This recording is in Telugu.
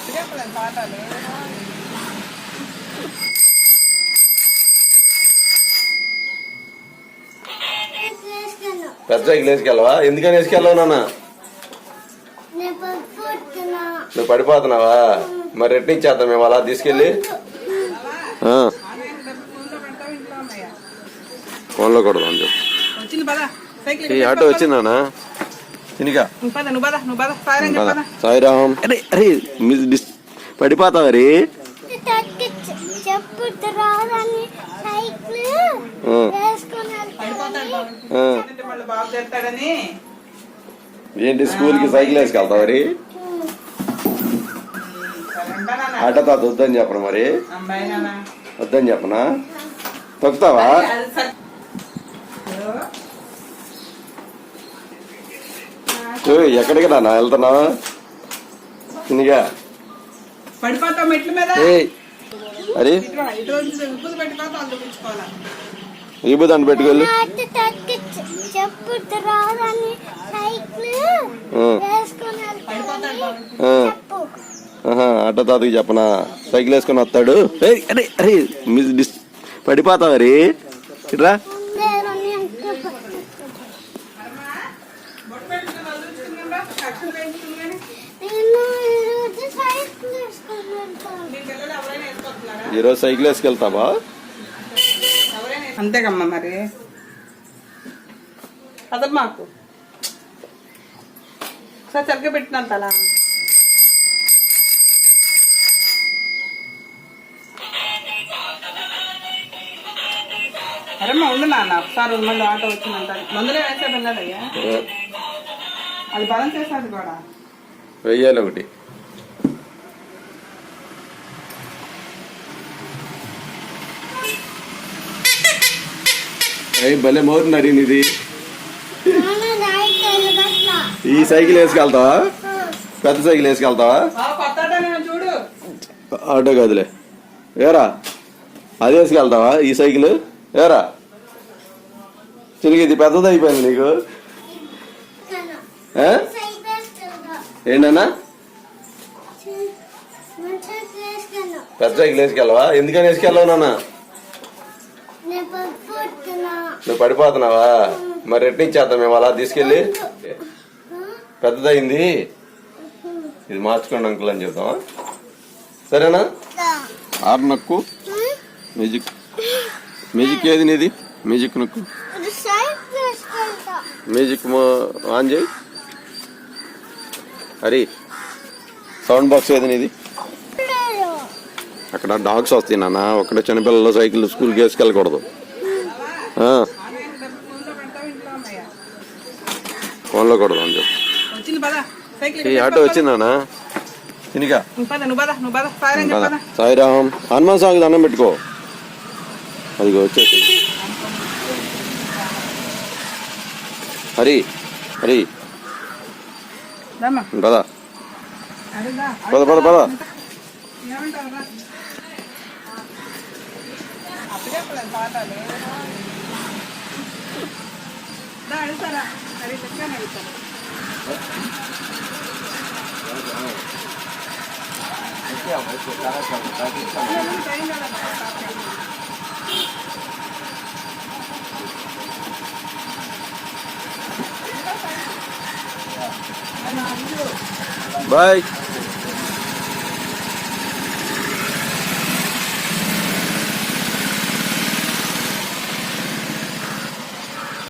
అప్పచెప్పలేదు పాఠాలు పెద్ద సైకిల్ వేసుకెళ్ళవా ఎందుకని వేసుకెళ్ళవు నాన్న? నువ్వు పడిపోతున్నావా? మరి ఎట్ని ఇచ్చేద్దాం మేము అలా తీసుకెళ్ళి. ఫోన్లో కొడదాం చెప్పు. ఈ ఆటో వచ్చిందానా తినిగా సాయిరామ్ అరే అరే మిస్ డిస్ పడిపోతావా రే రాదని సైకిల్. అంటే ఏంటి స్కూల్కి సైకిల్ వేసుకెళ్తావా రే సరే ఉంటానన్నా. ఆటో తాత వద్దని చెప్పను మరి అమ్మాయి నాన్న. వద్దని చెప్పనా తొక్కుతావా వేసుకుని పడిపోతాడు బాబు. ఆ, చెప్పు. ఆహా, ఆటో తాతకి చెప్పనా? సైకిల్ వేసుకొని వస్తాడు. ఏయ్, అరే అరే మిస్ డిస్ పడిపోతావా రే? ఇట్రా. ఈరోజు సైకిల్ వేసుకెళ్తావా? అంతేకమ్మా మరి. అదమ్మా మాకు. సార్ సరిగ్గా పెట్టినంత అలా అరేమ్మా ఉండు నాన్న. ఒకసారి మళ్ళీ ఆటో వచ్చిందంట. మందులే వేసే పిల్లడయ్యా అది బలం చేసేది కూడా. వెయ్యాలి ఒకటి. అయ్యి భలే మోతున్నారు ఇది ఈ సైకిల్ వేసుకెళ్తావా? పెద్ద సైకిల్ వేసుకెళ్తావా? ఆటో నేను చూడు. ఆటో కాదులే. ఏరా? అది వేసుకెళ్తావా ఈ సైకిల్? ఏరా? చిలిగి ఇది పెద్దది అయిపోయింది నీకు. ఏంటన్నా? పెద్ద సైకిల్ వేసుకెళ్ళవా ఎందుకని వేసుకెళ్ళవు నాన్న? నువ్వు పడిపోతున్నావా? మరి ఎట్ని ఇచ్చేద్దాం మేము అలా తీసుకెళ్ళి. పెద్దదైంది. ఇది మార్చుకోండి అంకుల్ అని చెప్తావా సరేనా? ఆరు నక్కు. మ్యూజిక్. మ్యూజిక్ ఏది నీది? మ్యూజిక్ నొక్కు. మ్యూజిక్ ఆన్ చేయి. హరి సౌండ్ బాక్స్ ఏది నీది? లేదు. అక్కడ డాగ్స్ వస్తాయి నాన్న. ఒకటే చిన్నపిల్లలు సైకిల్ స్కూల్కి వేసుకెళ్ళకూడదు ఫోన్లో కూడదు అని చెప్పు. ఈ ఆటో వచ్చిందానా తినిగా. సాయిరామ్ హనుమాన్ స్వామికి దండం పెట్టుకో. అదిగో వచ్చేసి హరి హరి. పద అడుగుదా పద పద పద ఏమంటావురా అప్పచెప్పలేదు పాఠాలు దా అడుగుతారా సరే